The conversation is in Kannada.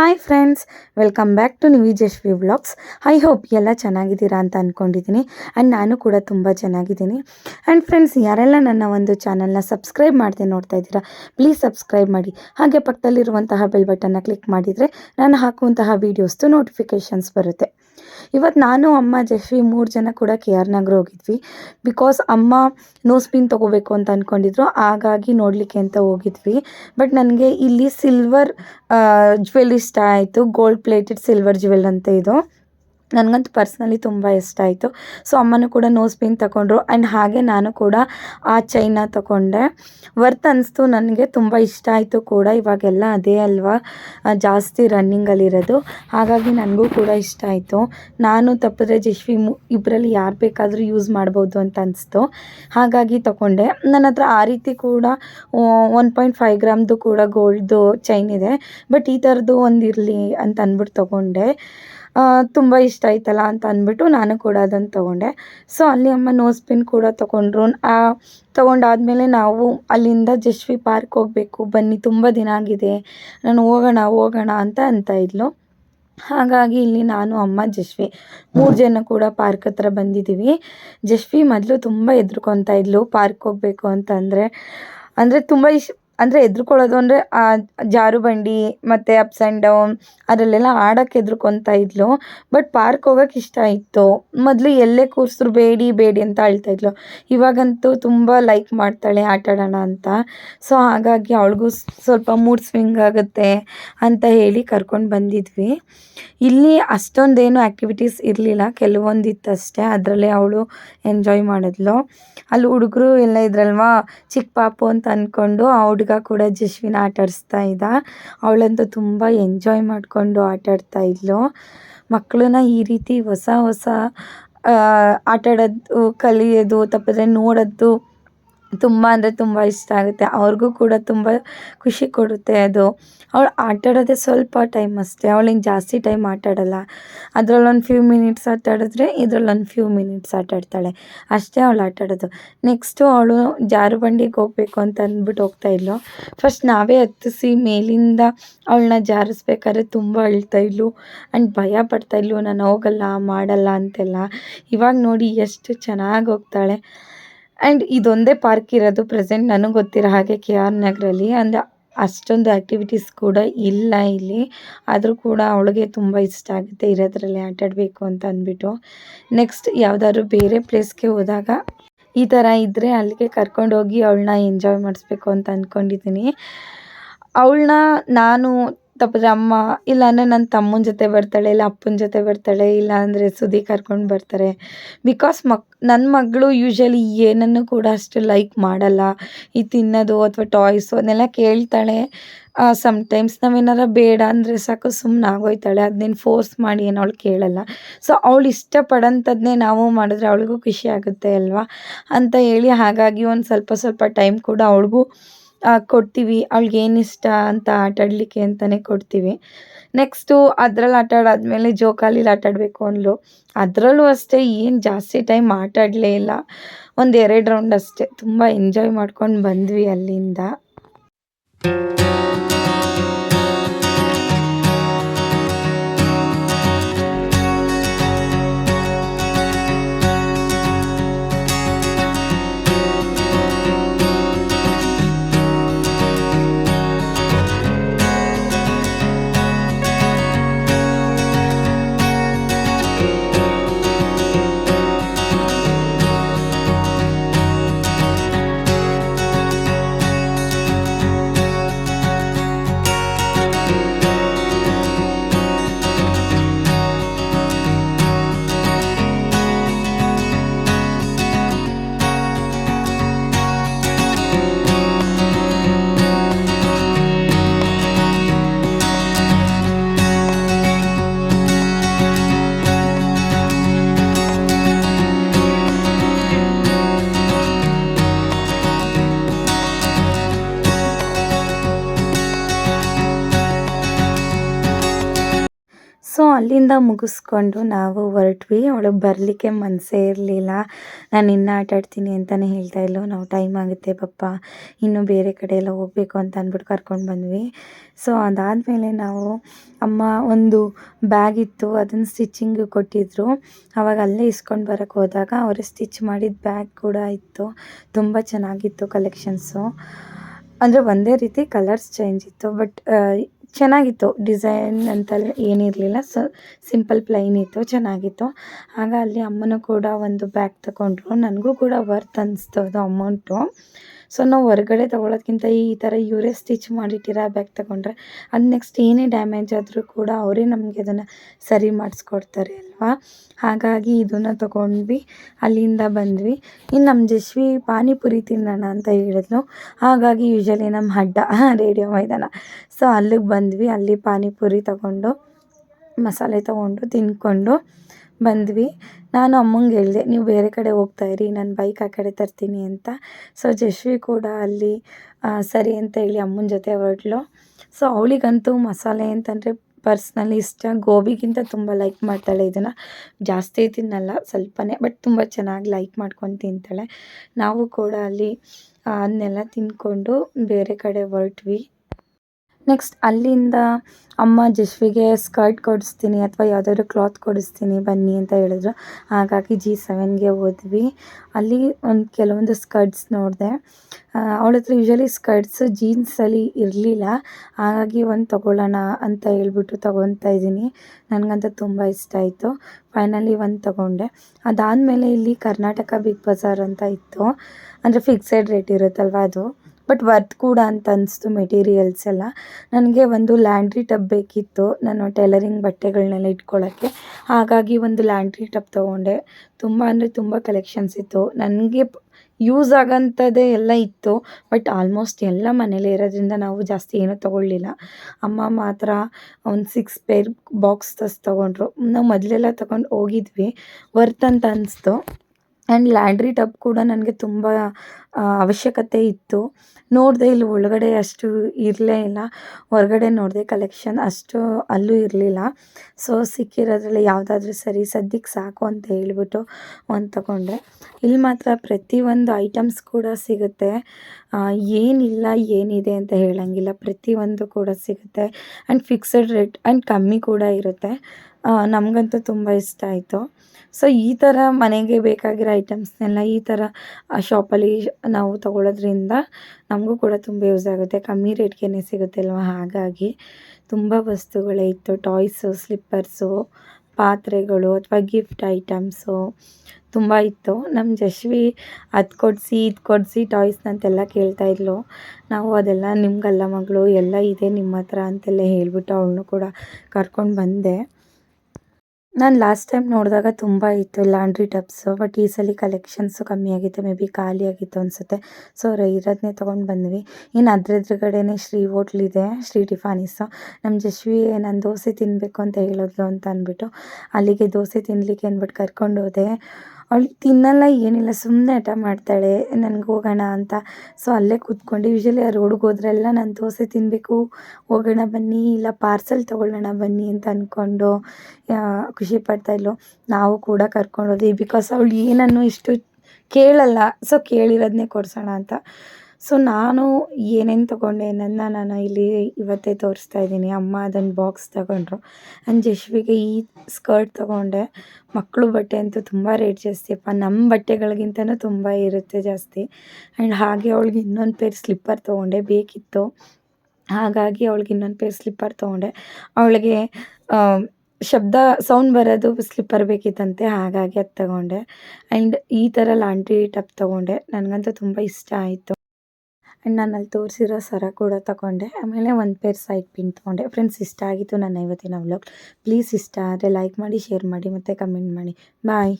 Hi friends welcome back to Nivi Jashvi vlogs I hope ಎಲ್ಲ ಚೆನ್ನಾಗಿದ್ದೀರಾ ಅಂತ ಅಂದ್ಕೊಂಡಿದ್ದೀನಿ ಆ್ಯಂಡ್ ನಾನು ಕೂಡ ತುಂಬ ಚೆನ್ನಾಗಿದ್ದೀನಿ. ಆ್ಯಂಡ್ ಫ್ರೆಂಡ್ಸ್ ಯಾರೆಲ್ಲ ನನ್ನ ಒಂದು ಚಾನಲ್ನ ಸಬ್ಸ್ಕ್ರೈಬ್ ಮಾಡದೆ ನೋಡ್ತಾ ಇದ್ದೀರಾ ಪ್ಲೀಸ್ ಸಬ್ಸ್ಕ್ರೈಬ್ ಮಾಡಿ. ಹಾಗೆ ಪಕ್ಕದಲ್ಲಿರುವಂತಹ ಬೆಲ್ ಬಟನ್ನ ಕ್ಲಿಕ್ ಮಾಡಿದರೆ ನಾನು ಹಾಕುವಂತಹ ವೀಡಿಯೋಸ್ದು ನೋಟಿಫಿಕೇಷನ್ಸ್ ಬರುತ್ತೆ. ಇವತ್ತು ನಾನು, ಅಮ್ಮ ಜಶ್ವಿ ಮೂರು ಜನ ಕೂಡ ಕೆ ಆರ್ ನಗರ ಹೋಗಿದ್ವಿ. ಬಿಕಾಸ್ ಅಮ್ಮ ನೋಸ್ ಪಿನ್ ತೊಗೋಬೇಕು ಅಂತ ಅಂದ್ಕೊಂಡಿದ್ರು ಹಾಗಾಗಿ ನೋಡಲಿಕ್ಕೆ ಅಂತ ಹೋಗಿದ್ವಿ. ಬಟ್ ನನಗೆ ಇಲ್ಲಿ ಸಿಲ್ವರ್ ಜ್ಯುವೆಲ್ ಇಷ್ಟ ಆಯಿತು. ಗೋಲ್ಡ್ ಪ್ಲೇಟೆಡ್ ಸಿಲ್ವರ್ ಜ್ಯುವೆಲ್ ಅಂತ ಇದು. ನನಗಂತೂ ಪರ್ಸ್ನಲಿ ತುಂಬ ಇಷ್ಟ ಆಯಿತು. ಸೊ ಅಮ್ಮನೂ ಕೂಡ ನೋಸ್ ಪಿನ್ ತಗೊಂಡ್ರು ಆ್ಯಂಡ್ ಹಾಗೆ ನಾನು ಕೂಡ ಆ ಚೈನ ತಗೊಂಡೆ ವರ್ತ್ ಅನಿಸ್ತು, ನನಗೆ ತುಂಬ ಇಷ್ಟ ಆಯಿತು ಕೂಡ. ಇವಾಗೆಲ್ಲ ಅದೇ ಅಲ್ವಾ? ಜಾಸ್ತಿ ರನ್ನಿಂಗಲ್ಲಿರೋದು ಹಾಗಾಗಿ ನನಗೂ ಕೂಡ ಇಷ್ಟ ಆಯಿತು. ನಾನು ತಪ್ಪಿದ್ರೆ ಜಶ್ವಿ ಮು ಇಬ್ಬರಲ್ಲಿ ಯಾರು ಬೇಕಾದರೂ ಯೂಸ್ ಮಾಡ್ಬೋದು ಅಂತ ಅನಿಸ್ತು. ಹಾಗಾಗಿ ತಗೊಂಡೆ ನನ್ನ ಹತ್ರ ಆ ರೀತಿ ಕೂಡ ಒನ್ ಪಾಯಿಂಟ್ ಫೈವ್ ಗ್ರಾಮ್ದು ಕೂಡ ಗೋಲ್ಡ್ದು ಚೈನ್ ಇದೆ. ಬಟ್ ಈ ಥರದ್ದು ಒಂದು ಇರಲಿ ಅಂತ ಅಂದ್ಬಿಟ್ಟು ತೊಗೊಂಡೆ ತುಂಬ ಇಷ್ಟ ಆಯ್ತಲ್ಲ ಅಂತ ಅಂದ್ಬಿಟ್ಟು ನಾನು ಕೂಡ ಅದನ್ನು ತೊಗೊಂಡೆ. ಸೊ ಅಲ್ಲಿ ಅಮ್ಮ ನೋಸ್ ಪಿನ್ ಕೂಡ ತೊಗೊಂಡ್ರು. ಆ, ತೊಗೊಂಡಾದ್ಮೇಲೆ ನಾವು ಅಲ್ಲಿಂದ ಜಶ್ವಿ ಪಾರ್ಕ್ ಹೋಗಬೇಕು. ಬನ್ನಿ, ತುಂಬ ದಿನ ಆಗಿದೆ. ನಾನು ಹೋಗೋಣ ಹೋಗೋಣ ಅಂತ ಅಂತ ಇದ್ಲು. ಹಾಗಾಗಿ ಇಲ್ಲಿ ನಾನು, ಅಮ್ಮ ಜಶ್ವಿ ಮೂರು ಜನ ಕೂಡ ಪಾರ್ಕ್ ಹತ್ರ ಬಂದಿದ್ದೀವಿ ಜಶ್ವಿ ಮೊದಲು ತುಂಬ ಹೆದ್ರುಕೊತಾ ಇದ್ಲು ಪಾರ್ಕ್ ಹೋಗಬೇಕು ಅಂತಂದರೆ ಅಂದರೆ. ತುಂಬ ಇಶ್ ಅಂದರೆ ಹೆದ್ರಿಕೊಳ್ಳೋದು ಅಂದರೆ ಜಾರು ಬಂಡಿ ಮತ್ತು ಅಪ್ಸ್ ಆ್ಯಂಡ್ ಡೌನ್ ಅದರಲ್ಲೆಲ್ಲ ಆಡೋಕ್ಕೆ ಹೆದ್ರ್ಕೊತಾ ಇದ್ಲು. ಬಟ್ ಪಾರ್ಕ್ ಹೋಗೋಕೆ ಇಷ್ಟ ಇತ್ತು. ಮೊದಲು ಎಲ್ಲೇ ಕೂರಿಸಿದ್ರು ಬೇಡಿ ಬೇಡಿ ಅಂತ ಅಳ್ತಾ ಇದ್ಲು. ಇವಾಗಂತೂ ತುಂಬ ಲೈಕ್ ಮಾಡ್ತಾಳೆ ಆಟಾಡೋಣ ಅಂತ. ಸೊ ಹಾಗಾಗಿ ಅವಳಿಗೂ ಸ್ವಲ್ಪ ಮೂಡ್ ಸ್ವಿಂಗ್ ಆಗುತ್ತೆ ಅಂತ ಹೇಳಿ ಕರ್ಕೊಂಡು ಬಂದಿದ್ವಿ. ಇಲ್ಲಿ ಅಷ್ಟೊಂದೇನು ಆ್ಯಕ್ಟಿವಿಟೀಸ್ ಇರಲಿಲ್ಲ. ಕೆಲವೊಂದಿತ್ತಷ್ಟೇ ಅದರಲ್ಲೇ ಅವಳು ಎಂಜಾಯ್ ಮಾಡಿದ್ಲು. ಅಲ್ಲಿ ಹುಡುಗರು ಎಲ್ಲ ಇದ್ರಲ್ವಾ? ಚಿಕ್ಕ ಪಾಪು ಅಂತ ಅಂದ್ಕೊಂಡು ಆ ಹುಡುಗ ಕೂಡ ಜಶ್ವಿನ ಆಟ ಆಡಿಸ್ತಾ ಇದ್ದ. ಅವಳಂತೂ ತುಂಬ ಎಂಜಾಯ್ ಮಾಡಿಕೊಂಡು ಆಟ ಆಡ್ತಾ ಇದ್ಲು. ಮಕ್ಕಳನ್ನ ಈ ರೀತಿ ಹೊಸ ಹೊಸ ಆಟ ಆಡೋದು ಕಲಿಯೋದು, ತಪ್ಪಿದ್ರೆ ನೋಡೋದು ತುಂಬ ಅಂದರೆ ತುಂಬ ಇಷ್ಟ ಆಗುತ್ತೆ. ಅವ್ರಿಗೂ ಕೂಡ ತುಂಬ ಖುಷಿ ಕೊಡುತ್ತೆ ಅದು. ಅವಳು ಆಟ ಆಡೋದೇ ಸ್ವಲ್ಪ ಟೈಮ್ ಅಷ್ಟೇ. ಅವಳಿಗೆ ಜಾಸ್ತಿ ಟೈಮ್ ಆಟಾಡಲ್ಲ. ಅದರಲ್ಲೊಂದು ಫ್ಯೂ ಮಿನಿಟ್ಸ್ ಆಟಾಡಿದ್ರೆ ಇದ್ರಲ್ಲೊಂದು ಫ್ಯೂ ಮಿನಿಟ್ಸ್ ಆಟಾಡ್ತಾಳೆ. ಅಷ್ಟೇ ಅವಳು ಆಟಾಡೋದು. ನೆಕ್ಸ್ಟು ಅವಳು ಜಾರುಬಂಡಿಗೆ ಹೋಗ್ಬೇಕು ಅಂತ ಅಂದ್ಬಿಟ್ಟು ಹೋಗ್ತಾ ಇದ್ಲು. ಫಸ್ಟ್ ನಾವೇ ಹತ್ತಿಸಿ ಮೇಲಿಂದ ಅವಳನ್ನ ಜಾರಿಸ್ಬೇಕಾದ್ರೆ ತುಂಬ ಅಳ್ತಾಯಿದ್ಲು ಆ್ಯಂಡ್ ಭಯ ಪಡ್ತಾ ಇದ್ಲು. ನಾನು ಹೋಗಲ್ಲ, ಮಾಡಲ್ಲ ಅಂತೆಲ್ಲ. ಇವಾಗ ನೋಡಿ ಎಷ್ಟು ಚೆನ್ನಾಗಿ ಹೋಗ್ತಾಳೆ. ಆ್ಯಂಡ್ ಇದೊಂದೇ ಪಾರ್ಕ್ ಇರೋದು ಪ್ರೆಸೆಂಟ್ ನನಗೆ ಗೊತ್ತಿರೋ ಹಾಗೆ ಕೆ ಆರ್ ನಗರಲ್ಲಿ. ಅಂದರೆ ಅಷ್ಟೊಂದು ಆ್ಯಕ್ಟಿವಿಟೀಸ್ ಕೂಡ ಇಲ್ಲ ಇಲ್ಲಿ. ಆದರೂ ಕೂಡ ಅವಳಿಗೆ ತುಂಬ ಇಷ್ಟ ಆಗುತ್ತೆ ಇರೋದ್ರಲ್ಲಿ ಆಟಾಡಬೇಕು ಅಂತ ಅಂದ್ಬಿಟ್ಟು. ನೆಕ್ಸ್ಟ್ ಯಾವುದಾದ್ರು ಬೇರೆ ಪ್ಲೇಸ್ಗೆ ಹೋದಾಗ ಈ ಥರ ಇದ್ದರೆ ಅಲ್ಲಿಗೆ ಕರ್ಕೊಂಡೋಗಿ ಅವಳನ್ನ ಎಂಜಾಯ್ ಮಾಡಿಸ್ಬೇಕು ಅಂತ ಅಂದ್ಕೊಂಡಿದ್ದೀನಿ ಅವಳನ್ನ ನಾನು ತಪ್ಪಿದ್ರೆ ಅಮ್ಮ ಇಲ್ಲ ಇಲ್ಲಾಂದರೆ ನನ್ನ ತಮ್ಮನ ಜೊತೆ ಬರ್ತಾಳೆ, ಇಲ್ಲ ಅಪ್ಪನ ಜೊತೆ ಬರ್ತಾಳೆ, ಇಲ್ಲ ಅಂದರೆ ಸುದಿ ಕರ್ಕೊಂಡು ಬರ್ತಾರೆ. ಬಿಕಾಸ್ ಮಕ್ ನನ್ನ ಮಗಳು ಯೂಶ್ವಲಿ ಏನನ್ನು ಕೂಡ ಅಷ್ಟು ಲೈಕ್ ಮಾಡಲ್ಲ. ಈ ತಿನ್ನೋದು ಅಥವಾ ಟಾಯ್ಸು ಅದನ್ನೆಲ್ಲ ಕೇಳ್ತಾಳೆ. ಸಮ್ಟೈಮ್ಸ್ ನಾವೇನಾರ ಬೇಡ ಅಂದರೆ ಸಾಕು ಸುಮ್ಮನೆ ಆಗೋಯ್ತಾಳೆ. ಅದನ್ನೇನು ಫೋರ್ಸ್ ಮಾಡಿ ಏನು ಅವಳು ಕೇಳಲ್ಲ. ಸೊ ಅವಳು ಇಷ್ಟಪಡೋಂಥದ್ದನ್ನೇ ನಾವು ಮಾಡಿದ್ರೆ ಅವಳಿಗೂ ಖುಷಿ ಆಗುತ್ತೆ ಅಲ್ವಾ? ಅಂತ ಹೇಳಿ ಹಾಗಾಗಿ ಒಂದು ಸ್ವಲ್ಪ ಸ್ವಲ್ಪ ಟೈಮ್ ಕೂಡ ಅವಳಿಗೂ ಕೊಡ್ತೀವಿ. ಅವ್ಳಿಗೆ ಏನು ಇಷ್ಟ ಅಂತ ಆಟ ಆಡಲಿಕ್ಕೆ ಅಂತಲೇ ಕೊಡ್ತೀವಿ. ನೆಕ್ಸ್ಟು ಅದ್ರಲ್ಲಿ ಆಟ ಆಡಾದ್ಮೇಲೆ ಜೋಕಾಲಿಲಿ ಆಟ ಆಡಬೇಕು ಅಂದ್ಲು. ಅದರಲ್ಲೂ ಅಷ್ಟೇ, ಏನು ಜಾಸ್ತಿ ಟೈಮ್ ಆಟ ಆಡಲೇ ಇಲ್ಲ. ಒಂದು ಎರಡು ರೌಂಡ್ ಅಷ್ಟೇ. ತುಂಬ ಎಂಜಾಯ್ ಮಾಡ್ಕೊಂಡು ಬಂದ್ವಿ ಅಲ್ಲಿಂದ. ಸೊ ಅಲ್ಲಿಂದ ಮುಗಿಸ್ಕೊಂಡು ನಾವು ಹೊರಟ್ವಿ. ಅವಳು ಬರಲಿಕ್ಕೆ ಮನಸ್ಸೇ ಇರಲಿಲ್ಲ. ನಾನು ಇನ್ನೂ ಆಟಾಡ್ತೀನಿ ಅಂತಲೇ ಹೇಳ್ತಾ ಇದ್ಲು. ನಾವು ಟೈಮ್ ಆಗುತ್ತೆ ಪಪ್ಪ. ಇನ್ನೂ ಬೇರೆ ಕಡೆ ಎಲ್ಲ ಹೋಗಬೇಕು ಅಂತ ಅಂದ್ಬಿಟ್ಟು ಕರ್ಕೊಂಡು ಬಂದ್ವಿ. ಸೊ ಅದಾದಮೇಲೆ ನಾವು ಅಮ್ಮ ಒಂದು ಬ್ಯಾಗ್ ಇತ್ತು. ಅದನ್ನು ಸ್ಟಿಚಿಂಗ್ ಕೊಟ್ಟಿದ್ದರು ಆವಾಗ ಅಲ್ಲೇ ಇಸ್ಕೊಂಡು ಬರೋಕ್ಕೆ ಹೋದಾಗ ಅವರು ಸ್ಟಿಚ್ ಮಾಡಿದ ಬ್ಯಾಗ್ ಕೂಡ ಇತ್ತು. ತುಂಬ ಚೆನ್ನಾಗಿತ್ತು ಕಲೆಕ್ಷನ್ಸು ಅಂದರೆ ಒಂದೇ ರೀತಿ ಕಲರ್ಸ್ ಚೇಂಜ್ ಇತ್ತು. ಬಟ್ ಚೆನ್ನಾಗಿತ್ತು ಡಿಸೈನ್ ಅಂತ ಏನಿರಲಿಲ್ಲ. ಸೊ, ಸಿಂಪಲ್ ಪ್ಲೈನ್ ಇತ್ತು, ಚೆನ್ನಾಗಿತ್ತು. ಆಗ ಅಲ್ಲಿ ಅಮ್ಮನೂ ಕೂಡ ಒಂದು ಬ್ಯಾಗ್ ತಗೊಂಡ್ರು ನನಗೂ ಕೂಡ ವರ್ತ್ ಅನ್ನಿಸ್ತು ಅದು ಅಮೌಂಟು. ಸೊ ನಾವು ಹೊರಗಡೆ ತೊಗೊಳೋದ್ಕಿಂತ ಈ ಥರ ಇವರೇ ಸ್ಟಿಚ್ ಮಾಡಿಟ್ಟಿರೋ ಬ್ಯಾಗ್ ತಗೊಂಡ್ರೆ ಅದು ನೆಕ್ಸ್ಟ್ ಏನೇ ಡ್ಯಾಮೇಜ್ ಆದರೂ ಕೂಡ ಅವರೇ ನಮಗೆ ಅದನ್ನು ಸರಿ ಮಾಡಿಸ್ಕೊಡ್ತಾರೆ ಅಲ್ವಾ? ಹಾಗಾಗಿ ಇದನ್ನು ತೊಗೊಂಡ್ವಿ, ಅಲ್ಲಿಂದ ಬಂದ್ವಿ. ಇನ್ನು ನಮ್ಮ ಜಶ್ವಿ ಪಾನಿಪುರಿ ತಿನ್ನೋಣ ಅಂತ ಹೇಳಿದ್ಲು. ಹಾಗಾಗಿ ಯೂಶಲಿ ನಮ್ಮ ಅಡ್ಡ ರೇಡಿಯೋ ಮೈದಾನ. ಸೊ ಅಲ್ಲಿಗೆ ಬಂದ್ವಿ, ಅಲ್ಲಿ ಪಾನಿಪುರಿ ತಗೊಂಡು, ಮಸಾಲೆ ತೊಗೊಂಡು ತಿಂದ್ಕೊಂಡು ಬಂದ್ವಿ. ನಾನು ಅಮ್ಮಂಗೆ ಹೇಳಿದೆ, ನೀವು ಬೇರೆ ಕಡೆ ಹೋಗ್ತಾ ಇರಿ, ನಾನು ಬೈಕ್ ಆ ಕಡೆ ತರ್ತೀನಿ ಅಂತ. ಸೊ ಜಶ್ವಿ ಕೂಡ ಅಲ್ಲಿ ಸರಿ ಅಂತ ಹೇಳಿ ಅಮ್ಮನ ಜೊತೆ ಹೊರಟ್ಲು. ಸೊ ಅವಳಿಗಂತೂ ಮಸಾಲೆ ಅಂತಂದರೆ ಪರ್ಸ್ನಲಿ ಇಷ್ಟ. ಗೋಬಿಗಿಂತ ತುಂಬ ಲೈಕ್ ಮಾಡ್ತಾಳೆ ಇದನ್ನು. ಜಾಸ್ತಿ ತಿನ್ನಲ್ಲ, ಸ್ವಲ್ಪನೇ ಬಟ್ ತುಂಬ ಚೆನ್ನಾಗಿ ಲೈಕ್ ಮಾಡ್ಕೊಂಡು ತಿಂತಾಳೆ. ನಾವು ಕೂಡ ಅಲ್ಲಿ ಅದನ್ನೆಲ್ಲ ತಿಂದ್ಕೊಂಡು ಬೇರೆ ಕಡೆ ಹೊರಟ್ವಿ. ನೆಕ್ಸ್ಟ್ ಅಲ್ಲಿಂದ ಅಮ್ಮ ಜಶ್ವಿಗೆ ಸ್ಕರ್ಟ್ ಕೊಡಿಸ್ತೀನಿ ಅಥವಾ ಯಾವುದಾದ್ರು ಕ್ಲಾತ್ ಕೊಡಿಸ್ತೀನಿ, ಬನ್ನಿ ಅಂತ ಹೇಳಿದ್ರು. ಹಾಗಾಗಿ ಜಿ ಸೆವೆನ್ಗೆ ಹೋದ್ವಿ. ಅಲ್ಲಿ ಒಂದು ಕೆಲವೊಂದು ಸ್ಕರ್ಟ್ಸ್ ನೋಡಿದೆ. ಅವಳ ಹತ್ರ ಯೂಶ್ವಲಿ ಸ್ಕರ್ಟ್ಸು ಜೀನ್ಸಲ್ಲಿ ಇರಲಿಲ್ಲ. ಹಾಗಾಗಿ ಒಂದು ತೊಗೊಳ್ಳೋಣ ಅಂತ ಹೇಳ್ಬಿಟ್ಟು ತೊಗೊತಾ ಇದ್ದೀನಿ. ನನಗಂತ ತುಂಬ ಇಷ್ಟ ಆಯಿತು. ಫೈನಲಿ ಒಂದು ತೊಗೊಂಡೆ. ಅದಾದಮೇಲೆ ಇಲ್ಲಿ ಕರ್ನಾಟಕ ಬಿಗ್ ಬಜಾರ್ ಅಂತ ಇತ್ತು. ಅಂದರೆ ಫಿಕ್ಸೆಡ್ ರೇಟ್ ಇರುತ್ತಲ್ವ ಅದು? ಬಟ್ ವರ್ತ್ ಕೂಡ ಅಂತ ಅನಿಸ್ತು ಮೆಟೀರಿಯಲ್ಸ್ ಎಲ್ಲ. ನನಗೆ ಒಂದು ಲ್ಯಾಂಡ್ರಿ ಟಬ್ ಬೇಕಿತ್ತು ನಾನು ಟೈಲರಿಂಗ್ ಬಟ್ಟೆಗಳನ್ನೆಲ್ಲ ಇಟ್ಕೊಳ್ಳೋಕ್ಕೆ ಹಾಗಾಗಿ ಒಂದು ಲ್ಯಾಂಡ್ರಿ ಟಬ್ ತೊಗೊಂಡೆ. ತುಂಬ ಅಂದರೆ ತುಂಬ ಕಲೆಕ್ಷನ್ಸ್ ಇತ್ತು. ನನಗೆ ಯೂಸ್ ಆಗೋಂಥದ್ದೇ ಎಲ್ಲ ಇತ್ತು. ಬಟ್ ಆಲ್ಮೋಸ್ಟ್ ಎಲ್ಲ ಮನೇಲೇ ಇರೋದ್ರಿಂದ ನಾವು ಜಾಸ್ತಿ ಏನೂ ತೊಗೊಳ್ಳಿಲ್ಲ. ಅಮ್ಮ ಮಾತ್ರ ಒಂದು ಸಿಕ್ಸ್ ಪೇರ್ ಬಾಕ್ಸ್ ತಸ್ ತೊಗೊಂಡ್ರು. ನಾವು ಮೊದಲೆಲ್ಲ ತೊಗೊಂಡು ಹೋಗಿದ್ವಿ. ವರ್ತ್ ಅಂತ ಅನಿಸ್ತು. ಆ್ಯಂಡ್ ಲ್ಯಾಂಡ್ರಿ ಟಬ್ ಕೂಡ ನನಗೆ ತುಂಬ ಅವಶ್ಯಕತೆ ಇತ್ತು. ನೋಡಿದೆ ಇಲ್ಲಿ ಒಳಗಡೆ ಅಷ್ಟು ಇರಲೇ ಇಲ್ಲ. ಹೊರಗಡೆ ನೋಡಿದೆ ಕಲೆಕ್ಷನ್ ಅಷ್ಟು ಅಲ್ಲೂ ಇರಲಿಲ್ಲ. ಸೊ ಸಿಕ್ಕಿರೋದ್ರಲ್ಲಿ ಯಾವುದಾದ್ರೂ ಸರಿ ಸದ್ಯಕ್ಕೆ ಸಾಕು ಅಂತ ಹೇಳಿಬಿಟ್ಟು ಒಂದು ತಗೊಂಡೆ. ಇಲ್ಲಿ ಮಾತ್ರ ಪ್ರತಿಯೊಂದು ಐಟಮ್ಸ್ ಕೂಡ ಸಿಗುತ್ತೆ. ಏನಿಲ್ಲ, ಏನಿದೆ ಅಂತ ಹೇಳೋಂಗಿಲ್ಲ. ಪ್ರತಿಯೊಂದು ಕೂಡ ಸಿಗುತ್ತೆ. ಆ್ಯಂಡ್ ಫಿಕ್ಸೆಡ್ ರೇಟ್ ಆ್ಯಂಡ್ ಕಮ್ಮಿ ಕೂಡ ಇರುತ್ತೆ. ನಮಗಂತೂ ತುಂಬ ಇಷ್ಟ ಆಯಿತು. ಸೊ ಈ ಥರ ಮನೆಗೆ ಬೇಕಾಗಿರೋ ಐಟಮ್ಸ್ನೆಲ್ಲ ಈ ಥರ ಶಾಪಲ್ಲಿ ನಾವು ತಗೊಳ್ಳೋದ್ರಿಂದ ನಮಗೂ ಕೂಡ ತುಂಬ ಯೂಸ್ ಆಗುತ್ತೆ. ಕಮ್ಮಿ ರೇಟ್ಗೆ ಸಿಗುತ್ತೆ ಅಲ್ವ ಹಾಗಾಗಿ ತುಂಬ ವಸ್ತುಗಳೇ ಇತ್ತು. ಟಾಯ್ಸು ಸ್ಲಿಪ್ಪರ್ಸು ಪಾತ್ರೆಗಳು ಅಥವಾ ಗಿಫ್ಟ್ ಐಟಮ್ಸು ತುಂಬ ಇತ್ತು. ನಮ್ಮ ಜಶ್ವಿ ಅದು ಕೊಡಿಸಿ, ಇದು ಕೊಡಿಸಿ ಟಾಯ್ಸ್ನಂತೆಲ್ಲ ಕೇಳ್ತಾಯಿದ್ಲು ನಾವು ಅದೆಲ್ಲ ನಿಮಗಲ್ಲ ಮಗಳು, ಎಲ್ಲ ಇದೆ ನಿಮ್ಮ ಹತ್ರ ಅಂತೆಲ್ಲ ಹೇಳಿಬಿಟ್ಟು ಅವಳನ್ನೂ ಕೂಡ ಕರ್ಕೊಂಡು ಬಂದೆ. ನಾನು ಲಾಸ್ಟ್ ಟೈಮ್ ನೋಡಿದಾಗ ತುಂಬ ಇತ್ತು ಲಾಂಡ್ರಿ ಟಬ್ಸು ಬಟ್ ಈ ಸಲ ಕಲೆಕ್ಷನ್ಸು ಕಮ್ಮಿ ಆಗಿತ್ತು ಮೇ ಬಿ ಖಾಲಿ ಆಗಿತ್ತು ಅನಿಸುತ್ತೆ. ಸೊ ಇರೋದನ್ನೇ ತೊಗೊಂಡು ಬಂದ್ವಿ. ಇನ್ನು ಅದ್ರ ಎದುರುಗಡೆನೇ ಶ್ರೀ ಹೋಟ್ಲಿದೆ ಶ್ರೀ ಟಿಫಾನಿಸು. ನಮ್ಮ ಜಶ್ವಿ ನಾನು ದೋಸೆ ತಿನ್ನಬೇಕು ಅಂತ ಹೇಳಿದ್ಲು ಅಂತ ಅಂದ್ಬಿಟ್ಟು, ಅಲ್ಲಿಗೆ ದೋಸೆ ತಿನ್ನಲಿಕ್ಕೆ ಅಂದ್ಬಿಟ್ಟು ಕರ್ಕೊಂಡು ಹೋದೆ. ಅವಳು ತಿನ್ನಲ್ಲ, ಏನಿಲ್ಲ ಸುಮ್ಮನೆ ಹಠ ಮಾಡ್ತಾಳೆ, ನನಗೆ ಹೋಗೋಣ ಅಂತ. ಸೊ ಅಲ್ಲೇ ಕೂತ್ಕೊಂಡು ಯೂಶ್ವಲಿ ಆ ರೋಡ್ಗೆ ಹೋದ್ರೆಲ್ಲ ನಾನು ದೋಸೆ ತಿನ್ನಬೇಕು ಹೋಗೋಣ ಬನ್ನಿ, ಇಲ್ಲ ಪಾರ್ಸೆಲ್ ತೊಗೊಳ್ಳೋಣ ಬನ್ನಿ ಅಂತ ಅಂದ್ಕೊಂಡು ಖುಷಿ ಪಡ್ತಾಯಿದ್ಲು ನಾವು ಕೂಡ ಕರ್ಕೊಂಡು ಹೋದ್ವಿ ಬಿಕಾಸ್ ಅವಳು ಏನನ್ನು ಇಷ್ಟು ಕೇಳಲ್ಲ. ಸೊ ಕೇಳಿರೋದನ್ನೇ ಕೊಡಿಸೋಣ ಅಂತ. ಸೊ ನಾನು ಏನೇನು ತೊಗೊಂಡೆ ನನ್ನ ನಾನು ಇಲ್ಲಿ ಇವತ್ತೇ ತೋರಿಸ್ತಾ ಇದ್ದೀನಿ. ಅಮ್ಮ ಅದನ್ನು ಬಾಕ್ಸ್ ತಗೊಂಡ್ರು. ಆ್ಯಂಡ್ ಜಶ್ವಿಗೆ ಈ ಸ್ಕರ್ಟ್ ತೊಗೊಂಡೆ. ಮಕ್ಕಳು ಬಟ್ಟೆ ಅಂತೂ ತುಂಬ ರೇಟ್ ಜಾಸ್ತಿ. ಅಪ್ಪ ನಮ್ಮ ಬಟ್ಟೆಗಳಿಗಿಂತನೂ ತುಂಬ ಇರುತ್ತೆ ಜಾಸ್ತಿ. ಆ್ಯಂಡ್ ಹಾಗೆ ಅವಳಿಗೆ ಇನ್ನೊಂದು ಪೇರ್ ಸ್ಲಿಪ್ಪರ್ ತೊಗೊಂಡೆ. ಬೇಕಿತ್ತು. ಹಾಗಾಗಿ ಅವಳಿಗೆ ಇನ್ನೊಂದು ಪೇರ್ ಸ್ಲಿಪ್ಪರ್ ತೊಗೊಂಡೆ. ಅವಳಿಗೆ ಶಬ್ದ ಸೌಂಡ್ ಬರೋದು ಸ್ಲಿಪ್ಪರ್ ಬೇಕಿತ್ತಂತೆ. ಹಾಗಾಗಿ ಅದು ತಗೊಂಡೆ. ಆ್ಯಂಡ್ ಈ ಥರ ಲಾಂಡ್ರಿ ಟಪ್ ತೊಗೊಂಡೆ. ನನಗಂತೂ ತುಂಬ ಇಷ್ಟ ಆಯಿತು. ಆ್ಯಂಡ್ ನಾನು ಅಲ್ಲಿ ತೋರಿಸಿರೋ ಸರ ಕೂಡ ತಗೊಂಡೆ. ಆಮೇಲೆ ಒಂದು ಪೇರ್ ಸೈಡ್ ಪಿನ್ ತೊಗೊಂಡೆ. ಫ್ರೆಂಡ್ಸ್ ಇಷ್ಟ ಆಗಿತ್ತು ನನ್ನ ಇವತ್ತಿನ ವ್ಲಾಗ್ ಪ್ಲೀಸ್ ಇಷ್ಟ ಆದರೆ ಲೈಕ್ ಮಾಡಿ ಶೇರ್ ಮಾಡಿ ಮತ್ತು ಕಮೆಂಟ್ ಮಾಡಿ. ಬಾಯ್